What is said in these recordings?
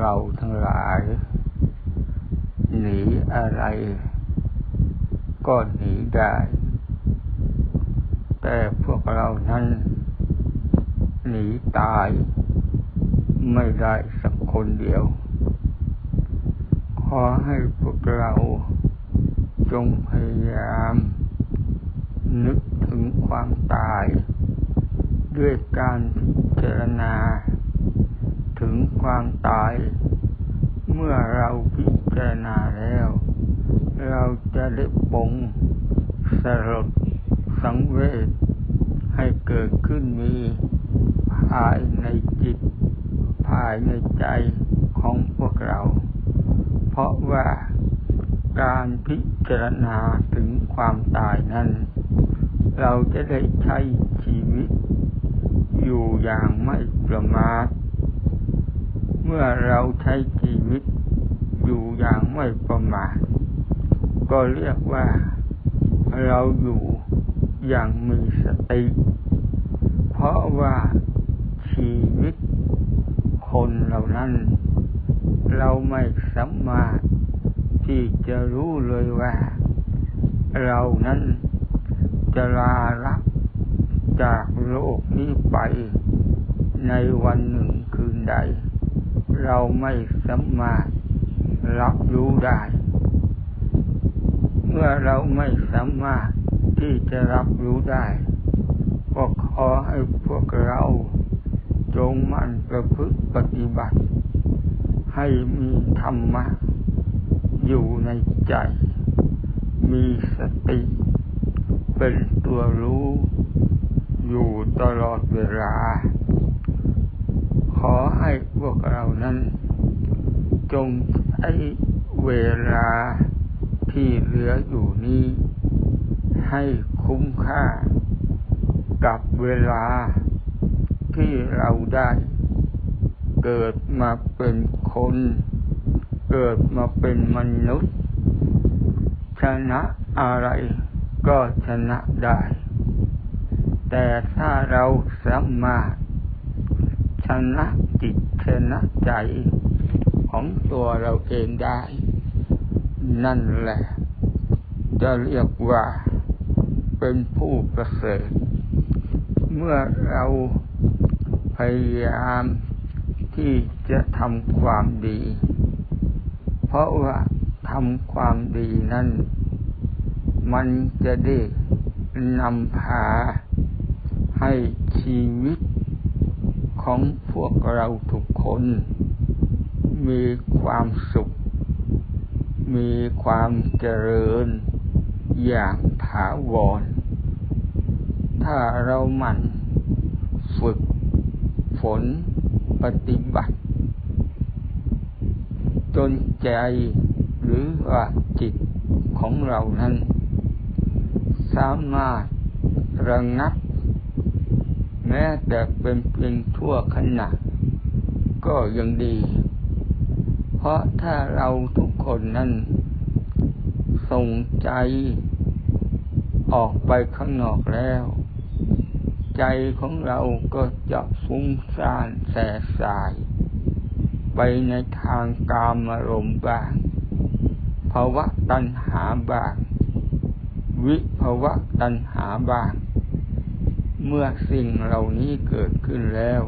เราทั้งหลาย หนีอะไร ก็หนีได้ แต่พวกเรานั้น หนีตาย ไม่ได้สักคนเดียว ขอให้พวกเราจงพยายาม นึกถึงความตาย ด้วยการพิจารณา ถึงความตาย เมื่อเราพิจารณาแล้ว เราจะได้ปงสลดสังเวชให้เกิดขึ้นมีภายในจิต ภายในใจของพวกเรา เพราะว่าการพิจารณาถึงความตายนั้น เราจะได้ใช้ชีวิต อยู่อย่างไม่ประมาท มื่อเราใช้ชีวิตอยู่อย่างไม่ประมาทก็เรียกว่าเราอยู่อย่างมีสติ เพราะว่าชีวิตคนเหล่านั้น เราไม่สามารถที่จะรู้เลยว่า เรานั้นจะลาลับจากโลกนี้ไปในวันหนึ่งคืนใด เราไม่สามารถรับรู้ได้ เมื่อเราไม่สามารถที่จะรับรู้ได้ก็ขอให้พวกเราจงมั่นประพฤติปฏิบัติ ให้มีธรรมะ อยู่ในใจ มีสติ เป็นตัวรู้ อยู่ตลอดเวลา ขอให้พวกเรา นั้น จงใช้เวลาที่เหลืออยู่นี้ ให้คุ้มค่า กับเวลาที่เราได้ เกิดมาเป็นคน เกิดมาเป็นมนุษย์ ชนะอะไรก็ชนะได้ แต่ถ้าเราสามารถ นะจิตชนะใจของตัวเราเองได้ นั่นแหละ จะเรียกว่าเป็นผู้ประเสริฐ เมื่อเราพยายามที่จะทำความดี เพราะว่าทำความดีนั้น มันจะได้นำพาให้ชีวิต ของพวกเราทุกคน มีความสุข มีความเจริญ อย่างถาวร ถ้าเราหมั่นฝึกฝนปฏิบัติ จนใจหรือว่าจิตของเรานั้น สามารถระงับ แม้แต่เป็นเพียงทั่วขณะ ก็ยังดี เพราะถ้าเราทุกคนนั้นส่งใจออกไปข้างนอกแล้ว ใจของเราก็จะฟุ้งซ่านแสสาย ไปในทางกามอารมณ์บ้างภาวะตัณหาบ้าง วิภาวะตัณหาบ้าง เมื่อสิ่งเหล่านี้เกิดขึ้นแล้ว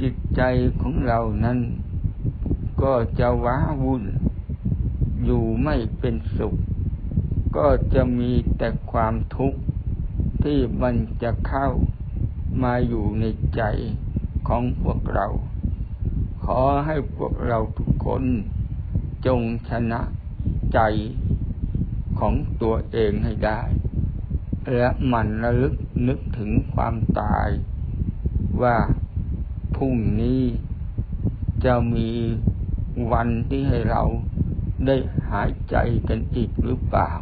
จิตใจของเรานั้น ก็จะว้าวุ่น อยู่ไม่เป็นสุข ก็จะมีแต่ความทุกข์ที่มันจะเข้ามาอยู่ในใจของพวกเรา ขอให้พวกเราทุกคนจงชนะใจของตัวเองให้ได้ และมันระลึกนึกถึงความตาย ว่าพรุ่งนี้จะมีวันที่ให้เราได้หายใจกันอีกหรือเปล่า